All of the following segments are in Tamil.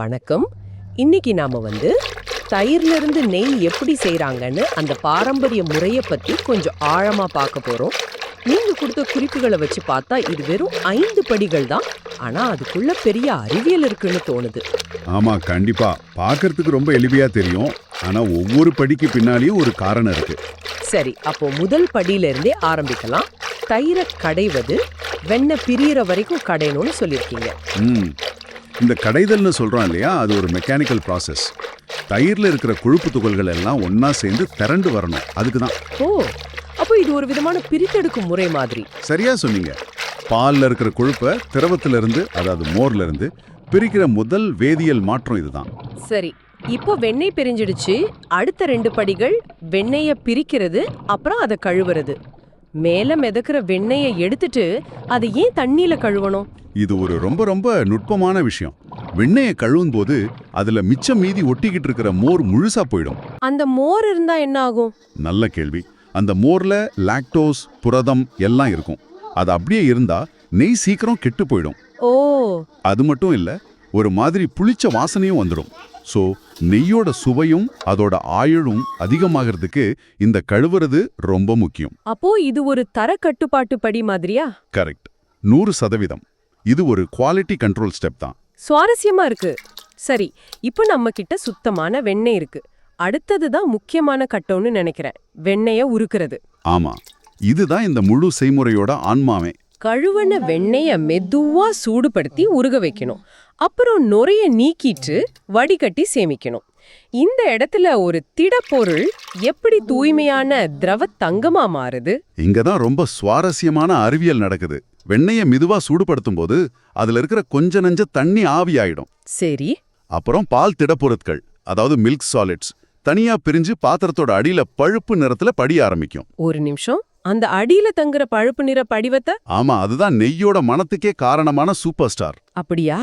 வணக்கம். இன்னைக்கு நாம வந்து தயிர்ல இருந்து நெய் எப்படி செய்றாங்கன்னு அந்த பாரம்பரிய முறைய பத்தி கொஞ்சம் ஆழமா பார்க்க போறோம். நீங்க கொடுத்த குறிப்புகளை வச்சு பார்த்தா இது வெறும் ஐந்து படிகள் தான். ஆனா அதுக்குள்ள பெரிய அறிவியல் இருக்குன்னு தோணுது. ஆமா கண்டிப்பா. பார்க்கறதுக்கு ரொம்ப எளிமையா தெரியும். ஆனா ஒவ்வொரு படிக்கு பின்னாலேயும் ஒரு காரணம் இருக்கு. சரி அப்போ முதல் படியில இருந்தே ஆரம்பிக்கலாம். தயிரை கடைவது வெண்ணெய் பிரியற வரைக்கும் கடையணும்னு சொல்லியிருக்கீங்க. ம். இந்த கடைதல்னு சொல்றோம் இல்லையா அது ஒரு மெக்கானிக்கல் ப்ராசஸ் தயிர்ல இருக்கிற கொழுப்பு துகள்கள் எல்லாம் ஒண்ணா சேர்ந்து திரண்டு வரணும். அதுக்கு தான் ஓ அப்போ இது ஒரு விதமான பிரித்தெடுக்கும் முறை மாதிரி. சரியா சொன்னீங்க. பால்ல இருக்கிற கொழுப்பை திரவத்துல இருந்து அதாவது மோர்ல இருந்து பிரிக்கிற முதல் வேதியியல் மாற்றம் இதுதான். சரி இப்போ வெண்ணெய் பிரிஞ்சிடுச்சு. அடுத்த ரெண்டு படிகள் வெண்ணெய பிரிக்கிறது அப்புறம் அதை கழுவுறது. மேல மிதக்கிற வெண்ணெயை எடுத்துட்டு அதை ஏன் தண்ணியில கழுவணும்? இது ஒரு ரொம்ப ரொம்ப நுட்பமான விஷயம். வெண்ணெயை கழுவும் போது அதுல மிச்சம் மீதி ஒட்டிக்கிட்டு இருக்கிற மோர் முழுசா போயிடும். அந்த மோர் இருந்தா என்ன ஆகும் நல்ல கேள்வி. அந்த மோர்ல லாக்டோஸ் புரதம் எல்லாம் இருக்கும். அது அப்படியே இருந்தா நெய் சீக்கிரம் கெட்டு போயிடும். ஓ. அது மட்டும் இல்ல ஒரு மாதிரி புளிச்ச வாசனையும் வந்துடும். சோ நெய்யோட சுவையும் அதோட ஆயுளும் அதிகமாகிறதுக்கு இந்த கழுவுறது ரொம்ப முக்கியம். அப்போ இது ஒரு தர கட்டுப்பாட்டு படி மாதிரியா? கரெக்ட் நூறு சதவீதம். இது ஒரு குவாலிட்டி கண்ட்ரோல் ஸ்டெப் தான். சுவாரஸ்யமா இருக்கு. சரி இப்போ நம்ம கிட்ட சுத்தமான வெண்ணெய் இருக்கு. அடுத்தது தான் முக்கியமான கட்டம்னு நினைக்கிறேன். வெண்ணெய உருக்குறது. ஆமா. இதுதான் இந்த முழு செய்முறையோட ஆன்மாவே. கழுவன வெண்ணெய மெதுவா சூடுபடுத்தி உருக வைக்கணும். அப்புறம் நுரைய நீக்கிட்டு வடிகட்டி சேமிக்கணும். இந்த இடத்துல ஒரு திடப்பொருள் எப்படி தூய்மையான திரவ தங்கமா மாறுது? இங்க தான் ரொம்ப சுவாரஸ்யமான அறிவியல் நடக்குது. வெண்ணெயை மெதுவா சூடுபடுத்தும் போது அதுல இருக்கிற கொஞ்ச நஞ்ச தண்ணி ஆவியாயிடும் சரி. அப்புறம் பால் திடப்பொருட்கள் அதாவது மில்க் சாலிட்ஸ் தனியா பிரிஞ்சு பாத்திரத்தோட அடியில பழுப்பு நிறத்துல படிய ஆரம்பிக்கும். ஒரு நிமிஷம். அந்த அடியில தங்குற பழுப்பு நிற படிவத்தை? ஆமா அதுதான் நெய்யோட மனத்துக்கே காரணமான சூப்பர் ஸ்டார். அப்படியா?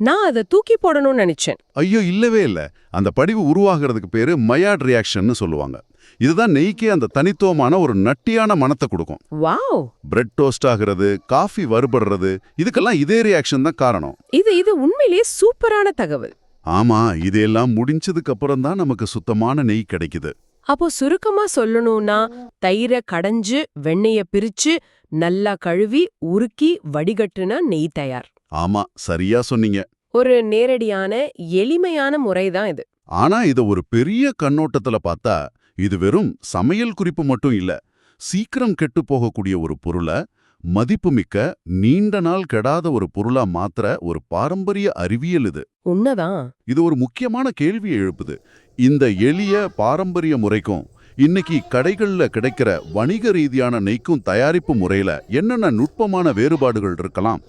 நான் அதை தூக்கி போடணும்னு நினைச்சேன். ஐயோ இல்லவே இல்ல. அந்த படிவு உருவாகிறதுக்கு பேரு மயாட் ரியாக்ஷன்னு சொல்லுவாங்க. இதுதான் நெய்க்கே அந்த தனித்துவமான ஒரு நட்டியான மனத்தை கொடுக்கும். வாவ்! பிரெட் டோஸ்ட் ஆகிறது காஃபி வறுபடுறது இதுக்கெல்லாம் இதே ரியாக்ஷன் தான் காரணம். இது இது உண்மையிலேயே சூப்பரான தகவல். ஆமா இதெல்லாம் முடிஞ்சதுக்கு அப்புறம் தான் நமக்கு சுத்தமான நெய் கிடைக்குது. அப்போ சுருக்கமா சொல்லணும்னா தயிரை கடைஞ்சு வெண்ணெய பிரிச்சு நல்லா கழுவி உருக்கி வடிகட்டுனா நெய் தயார். ஆமா சரியா சொன்னீங்க. ஒரு நேரடியான எளிமையான முறைதான் இது. ஆனா இத ஒரு பெரிய கண்ணோட்டத்துல பார்த்தா இது வெறும் சமையல் குறிப்பு மட்டும் இல்ல சீக்கிரம் கெட்டு போகக்கூடிய ஒரு பொருளை மதிப்புமிக்க நீண்ட நாள் கெடாத ஒரு பொருளா மாத்துற ஒரு பாரம்பரிய அறிவியல் இது. உண்மைதான். இது ஒரு முக்கியமான கேள்வியை எழுப்புது. இந்த எளிய பாரம்பரிய முறைக்கும் இன்னைக்கு கடைகளில் கிடைக்கிற வணிக ரீதியான நெய்க்கும் தயாரிப்பு முறையில் என்னென்ன நுட்பமான வேறுபாடுகள் இருக்கலாம்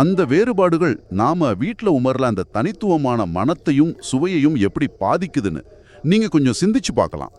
அந்த வேறுபாடுகள் நாம வீட்டில் உமர்ல அந்த தனித்துவமான மனத்தையும் சுவையையும் எப்படி பாதிக்குதுன்னு நீங்கள் கொஞ்சம் சிந்திச்சு பார்க்கலாம்.